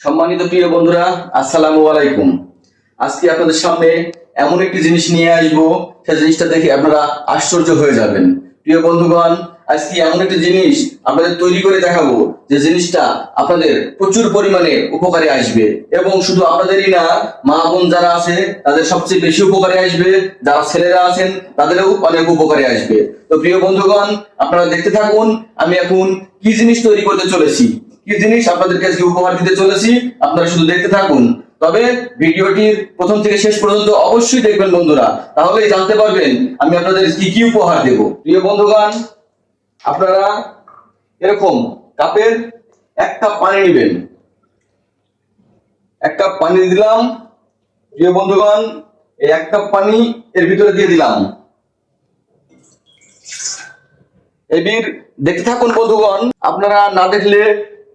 সম্মানিত প্রিয় বন্ধুরা, আসসালামু আলাইকুম। আজকে আপনাদের সামনে এমন একটি জিনিস নিয়ে আসব, সেই জিনিসটা দেখে আপনারা আশ্চর্য হয়ে যাবেন। প্রিয় বন্ধুগণ, আজকে এমন একটি জিনিস আপনাদের তৈরি করে দেখাবো, যে জিনিসটা আপনাদের প্রচুর পরিমাণে উপকারে আসবে। এবং শুধু আপনাদেরই না, মা বোন যারা আছে, তাদের সবচেয়ে বেশি উপকারে আসবে, যারা ছেলেরা আছেন, তাদেরও অনেক উপকারে আসবে। তো প্রিয় বন্ধুগণ, আপনারা দেখতে থাকুন, আমি এখন কি জিনিস তৈরি করতে চলেছি। কি জিনিস আপনাদের কাছে উপহার দিতে চলেছি? আপনারা শুধু দেখতে থাকুন। তবে ভিডিওটির প্রথম থেকে শেষ পর্যন্ত অবশ্যই দেখবেন বন্ধুরা। তাহলেই জানতে পারবেন আমি আপনাদের কি কি উপহার দেব। প্রিয় বন্ধুগণ, আপনারা এরকম কাপের এক কাপ পানি নেবেন। এক কাপ পানি দিলাম। প্রিয় বন্ধুগণ, এই এক কাপ পানি এর ভিতরে দিয়ে দিলাম। এবির, দেখতে থাকুন বন্ধুগণ, আপনারা না দেখলে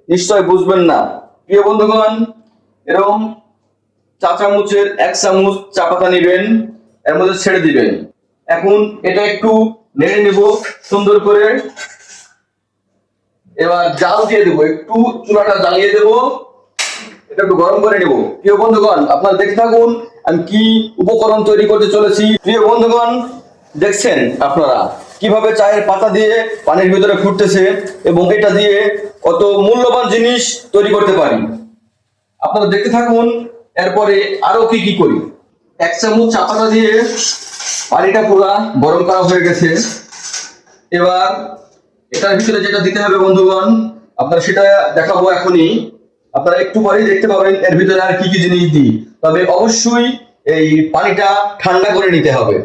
নিশ্চয় বুঝবেন না। প্রিয় বন্ধুগণ, এরকম চা চামচের এক চামচ চা পাতা নেবেন, এর মধ্যে ছেড়ে দিবেন। এখন এটা একটু নেড়ে নেব সুন্দর করে। এবার জাল দিয়ে দেবো, একটু চুলাটা জ্বালিয়ে দেবো। এটা একটু গরম করে নেব। প্রিয় বন্ধুগণ, আপনারা দেখে থাকুন, আমি কি উপকরণ তৈরি করতে চলেছি। প্রিয় বন্ধুগণ, দেখছেন আপনারা? কীভাবে চায়ের পাতা দিয়ে পানির ভিতরে ফুটতেছে এবং এটা দিয়ে কত মূল্যবান জিনিস তৈরি করতে পারি? আপনারা দেখতে থাকুন, এরপরে আরও কি কি করি? এক চামচ চা পাতা দিয়ে পানিটা পুরা গরম করা হয়ে গেছে। এবার এটার ভিতরে যেটা দিতে হবে বন্ধুগণ, আপনারা সেটা দেখাবো এখনই। আপনারা একটু পরেই দেখতে পাবেন এর ভিতরে আর কি কি জিনিস দিই। তবে অবশ্যই এই পানিটা ঠান্ডা করে নিতে হবে।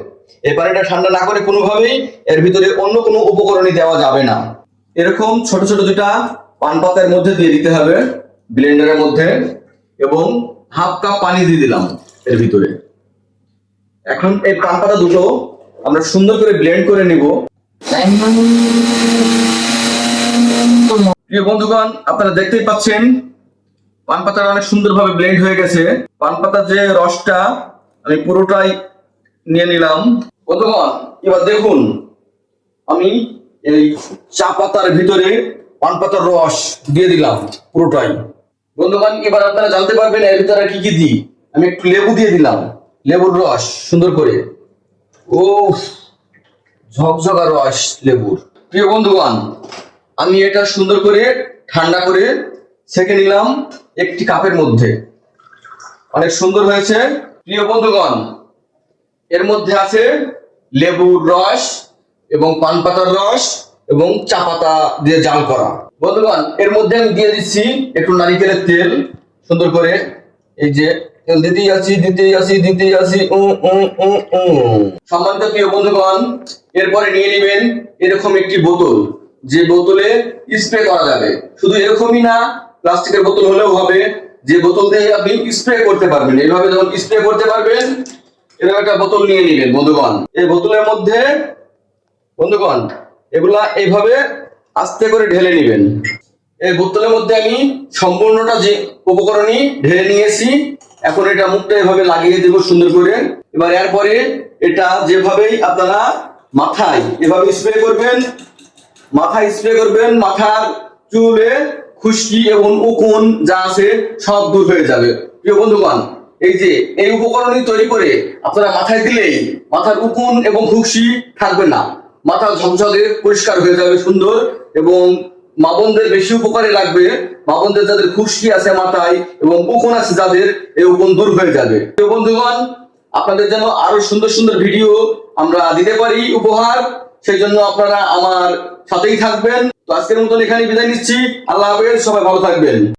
এই পানিটা ঠান্ডা না করে কোনোভাবেই এর ভিতরে অন্য কোনো উপকরণই দেওয়া যাবে না। এরকম ছোট ছোট দুটা পান পাতার মধ্যে দিয়ে দিতে হবে ব্লেন্ডারের মধ্যে, এবং হাফ কাপ পানি দিয়ে দিলাম এর ভিতরে। এখন এই পান পাতা দুটো আমরা সুন্দর করে ব্লেন্ড করে নিব। প্রিয় বন্ধুগণ, আপনারা দেখতেই পাচ্ছেন, পান পাতাটা অনেক সুন্দরভাবে ব্লেন্ড হয়ে গেছে। পান পাতার যে রসটা আমি পুরোটাই নিয়ে নিলাম। বন্ধুগণ, এবার দেখুন, আমি এই চা পাতার ভিতরে পান পাতার রস দিয়ে দিলাম পুরোটাই। বন্ধুগণ, এবার আপনারা জানতে পারবেন এর ভিতরে কি কি দিই। আমি একটু লেবু দিয়ে দিলাম, লেবুর রস সুন্দর করে। ও ঝকঝকা রস লেবুর। প্রিয় বন্ধুগণ, আমি এটা সুন্দর করে ঠান্ডা করে ছেঁকে নিলাম একটি কাপের মধ্যে। অনেক সুন্দর হয়েছে। প্রিয় বন্ধুগণ, এর মধ্যে আছে লেবুর রস এবং পান পাতার রস এবং চা পাতা দিয়ে জাল করা। বন্ধুগণ, এর মধ্যে আমি দিয়ে দিচ্ছি একটু নারিকেলের তেল। সুন্দর করে এই যে দিতেই আছি দিতেই আছি, দিতেই উম। সম্মানিত প্রিয় বন্ধুগণ, এরপরে নিয়ে নেবেন এরকম একটি বোতল। যে বোতলে স্প্রে করা যাবে। শুধু এরকমই না প্লাস্টিকের বোতল হলেও হবে। যে বোতল দিয়ে আপনি স্প্রে করতে পারবেন। এইভাবে যখন স্প্রে করতে পারবেন এরকম একটা বোতল নিয়ে নেবেন বন্ধুগণ। এই বোতলের মধ্যে, বন্ধুগণ, এগুলা এইভাবে আস্তে করে ঢেলে নেবেন। এই বোতলের মধ্যে আমি সম্পূর্ণটা যে উপকরণই ঢেলে নিয়েছি, এখন এটা মুখটা এভাবে লাগিয়ে দেবো সুন্দর করে। এবার এরপরে এটা যেভাবেই আপনারা মাথায় এভাবে স্প্রে করবেন, মাথায় স্প্রে করবেন, মাথার চুলে খুশকি এবং উকুন যা আছে সব দূর হয়ে যাবে। প্রিয় বন্ধুগণ এই যে, এই উপকরণই তৈরি করে আপনারা মাথায় দিলেই মাথার উকুন এবং খুশকি থাকবে না। মাথা ঝকঝকে পরিষ্কার হয়ে যাবে, সুন্দর, এবং মা বোনদের বেশি উপকারে লাগবে। মা বোনদের যাদের খুশকি আছে মাথায় এবং উকুন আছে যাদের, এই উকুন দূর হয়ে যাবে। বন্ধুগণ, আপনাদের যেন আরও সুন্দর সুন্দর ভিডিও আমরা দিতে পারি, উপহার, সেই জন্য আপনারা আমার সাথেই থাকবেন। তো আজকের মতন এখানে বিদায় নিচ্ছি। আল্লাহ হাফেজ, সবাই ভালো থাকবেন।